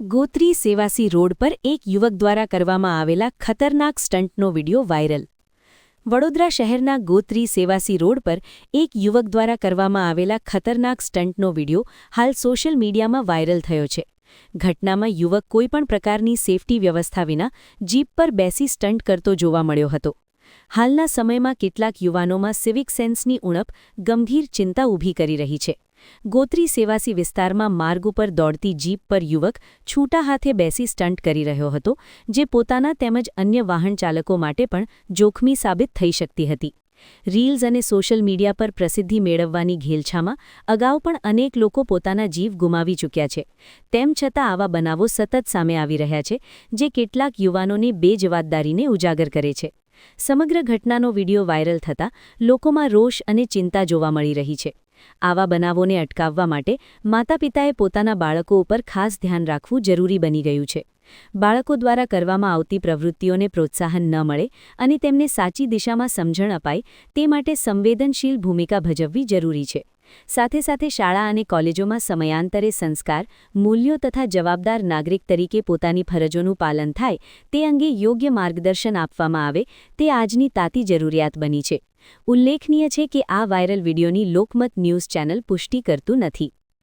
Gotri Sevasi road પર એક યુવક દ્વારા કરવામાં આવેલા ખતરનાક સ્ટંટનો વિડિયો વાયરલ. વડોદરા શહેરના ગોત્રી સેવાસી રોડ પર એક યુવક દ્વારા કરવામાં આવેલા ખતરનાક સ્ટંટનો વિડિયો હાલ સોશિયલ મીડિયામાં વાયરલ થયો છે. ઘટનામાં યુવક કોઈપણ પ્રકારની સેફટી વ્યવસ્થા વિના જીપ પર બેસી સ્ટંટ કરતો જોવા મળ્યો હતો. હાલના સમયમાં કેટલાક યુવાનોમાં સિવિક સેન્સની ઉણપ, ગંભીર ચિંતા ઊભી કરી રહી છે. ગોત્રી સેવાસી વિસ્તારમાં માર્ગ ઉપર દોડતી જીપ પર યુવક છૂટા હાથે બેસી સ્ટંટ કરી રહ્યો હતો, જે પોતાના તેમજ અન્ય વાહન ચાલકો માટે પણ જોખમી સાબિત થઈ શકતી હતી. રીલ્સ અને સોશિયલ મીડિયા પર પ્રસિદ્ધિ મેળવવાની ઘેલછામાં અગાઉ પણ અનેક લોકો પોતાના જીવ ગુમાવી ચૂક્યા છે. તેમ છતાં આવા બનાવો સતત સામે આવી રહ્યા છે, જે કેટલાક યુવાનોની બેજવાબદારીને ઉજાગર કરે છે. સમગ્ર ઘટનાનો વિડિયો વાયરલ થતાં લોકોમાં રોષ અને ચિંતા જોવા મળી રહી છે. આવા બનાવોને અટકાવવા માટે માતાપિતાએ પોતાના બાળકો ઉપર ખાસ ધ્યાન રાખવું જરૂરી બની ગયું છે. બાળકો દ્વારા કરવામાં આવતી પ્રવૃત્તિઓને પ્રોત્સાહન ન મળે અને તેમને સાચી દિશામાં સમજણ અપાય તે માટે સંવેદનશીલ ભૂમિકા ભજવવી જરૂરી છે. સાથે સાથે શાળા અને કોલેજોમાં સમયાંતરે સંસ્કાર, મૂલ્યો તથા જવાબદાર નાગરિક તરીકે પોતાની ફરજોનું પાલન થાય, તે અંગે યોગ્ય માર્ગદર્શન આપવામાં આવે, તે આજની તાતી જરૂરિયાત બની છે. ઉલ્લેખનીય છે કે આ વાયરલ વિડીયોની લોકમત ન્યૂઝ ચેનલ પુષ્ટિ કરતું નથી.